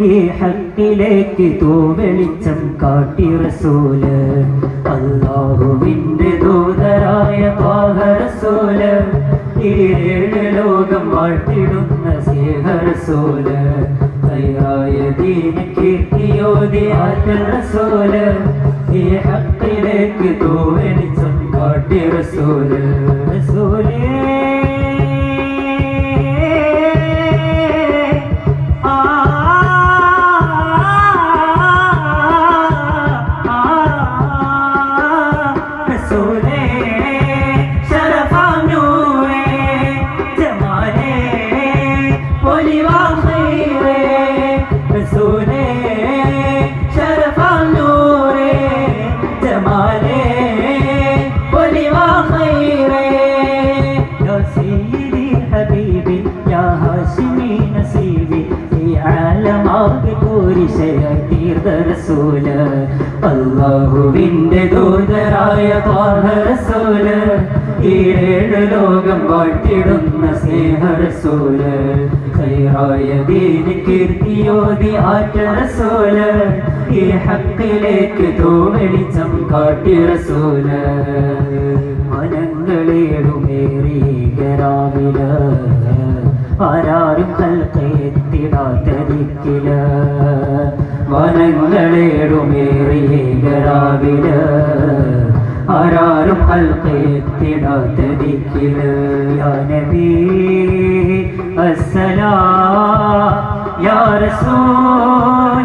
ഈ ഹക്കിലേക്ക് തൂവെളിച്ചം കാട്ടി റസൂൽ. അള്ളാഹുവിന്റെ ദൂതരായ റസൂൽ. ഏഴ് ലോകം വാഴ്ത്തിടുന്ന സേഹറസൂൽ തയ്യായ ദീന കീർത്തിയോതി ആറ്റൽ റസൂൽ. ഈ ഹക്കിലേക്ക് തൂവെളിച്ചം കാട്ടി റസൂൽ. റസൂലേ റസൂൽ. അള്ളാഹുവിന്റെ ദൂതരായ ത്വാഹ റസൂൽ. ഈ ഏഴ് ലോകം വാഴ്ത്തിടുന്ന സ്നേഹ റസൂൽ. ഖൈറായ ദീന് കീർത്തിയോതി ആറ്റ റസൂൽ. ഈ ഹക്കിലേക്ക് തൂവെളിച്ചം കാട്ടി റസൂൽ. മനങ്ങളേടുമേറി ഗരാവിൽ. ആരാരും കൽക്കെത്തിടാത്തരിക്കില്ല വനങ്ങളേടുമേറിയ ഗരാവിൽ ആരാരും കൽക്കെത്തിടാത്തരിക്കില്ല യാ നബി അസ്സലാ യാ റസൂൽ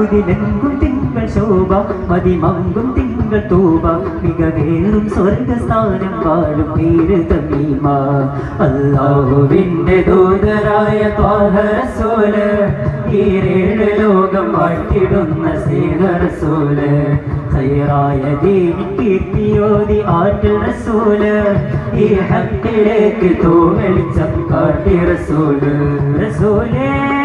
ഉദിലെങ്കും തിങ്കൾ ശോഭ മതിമങ്കും തിങ്കൾ തൂപ. മികവേറും സ്വർഗസ്ഥാനം വാഴും പേര് തമീമ അല്ലാഹുവിന്റെ ദൂതരായ ത്വാഹ റസൂൽ ഈരേഴ് ലോകം വാഴ്ത്തിടുന്ന സ്നേഹ റസൂൽ ഖൈറായ ദീനി കീർത്തിയോതി ആറ്റൽ റസൂൽ. ഈ ഹക്കിലേക്ക് തൂവെളിച്ചം കാട്ടി റസൂൽ. റസൂലേ.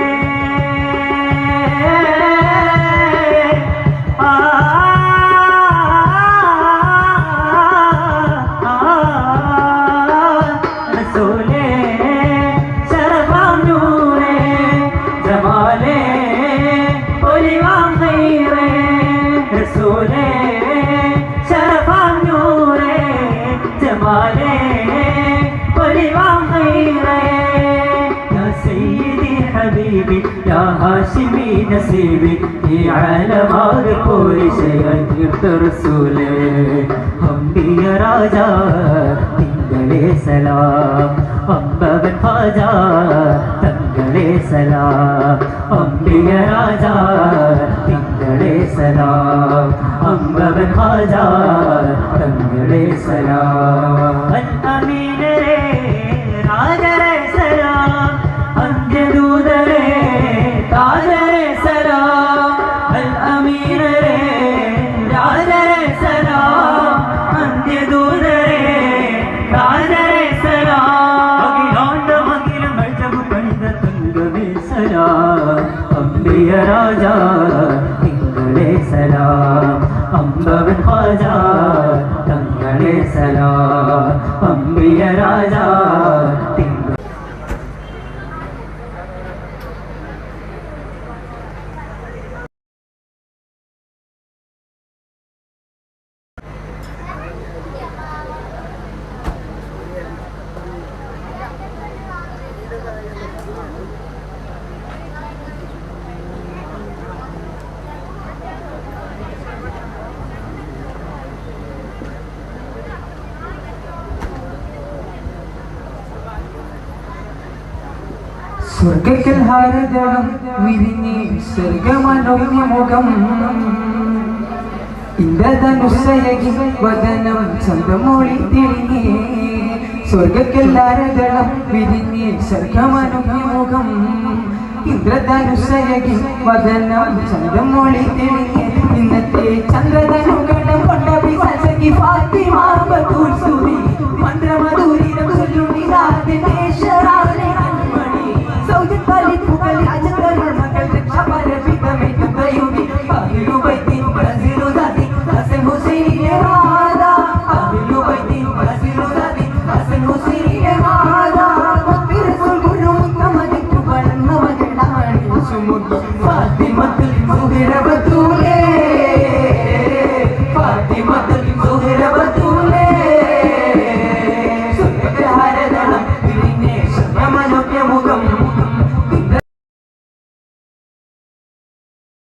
ജമാലേ ഒലിവാം ഖൈറേ يا سيدي حبيبي يا هاشمي نسيبي ഈ ആലമാകെ പോരിശയായിട്ട് റസൂലേ അമ്പിയ രാജ തിങ്കളേ സലാം അമ്പവൻ ഹാജ തങ്ങളെ സലാം അമ്പിയ രാജ തിങ്കളേ സലാം അമ്പവൻ ഹാജ തങ്ങളെ സലാം അൽ അമ്പിയ സ്വർഗത്തിൽ ഹരതളം വിരിഞ്ഞ് സ്വർഗമനൊഴിഞ്ഞ മുഖം ഇന്ദ്രധനുസരകി വദനം സ്വന്തമൊളി തിരിഞ്ഞേ സ്വർഗത്തിൽ ഹരതളം വിരിഞ്ഞ് സ്വർഗമനൊഴിഞ്ഞ മുഖം ഇന്ദ്രധനുസരകി വദനം സ്വന്തമൊളി തിരിഞ്ഞേ ഇന്നത്തെ ചന്ദ്രധനു കൊണ്ട പിശാചകി ഫാത്തിമാ ബതൂൽ സുരി മന്ത്രമധുരിതം ചൊല്ലുനി രാത്രി ദേശ.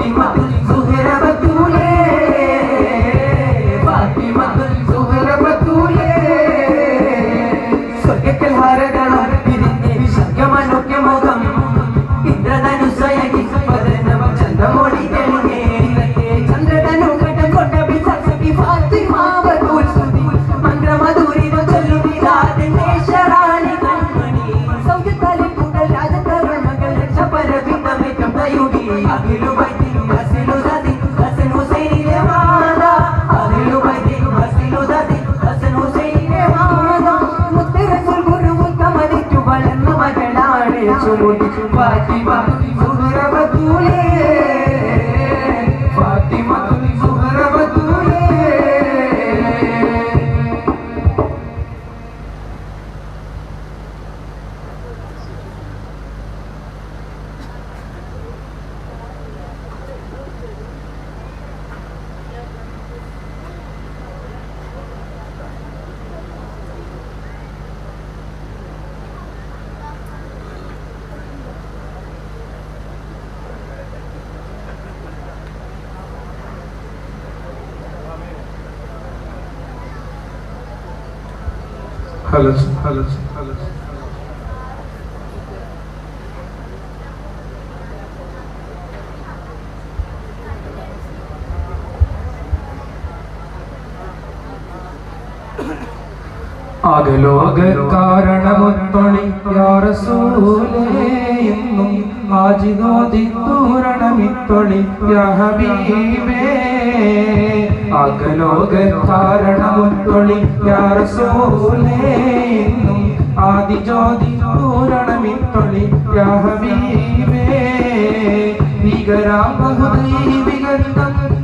Y ഫലസ് ഫലസ് ഫലസ് അത് ലോകകാരണമൊത്തൊണി യാറസൂലേ എന്നും ഹബീബേ ആകലോകാരണമുത്തൊളിയാറസൂലേ എന്നും ആദിജ്യോതി പൂരണമിത്തൊളി ഹബീബേ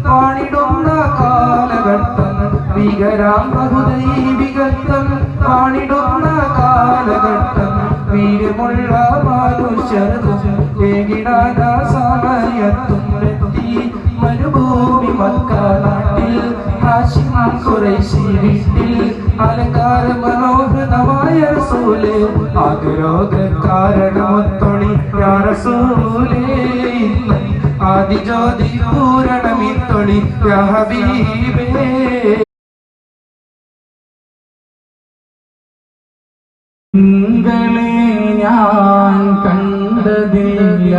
പാണിടുന്ന കാലഘട്ടം. ഭീകരാം പാണിടുന്ന കാലഘട്ടം. വീരമുള്ള മനുഷ്യർ കുറേശി റസൂലേ ആഗ്രഹ ആദിജ്യോതി പൂരണമിത്തൊളി ഞാൻ കണ്ടതില്ല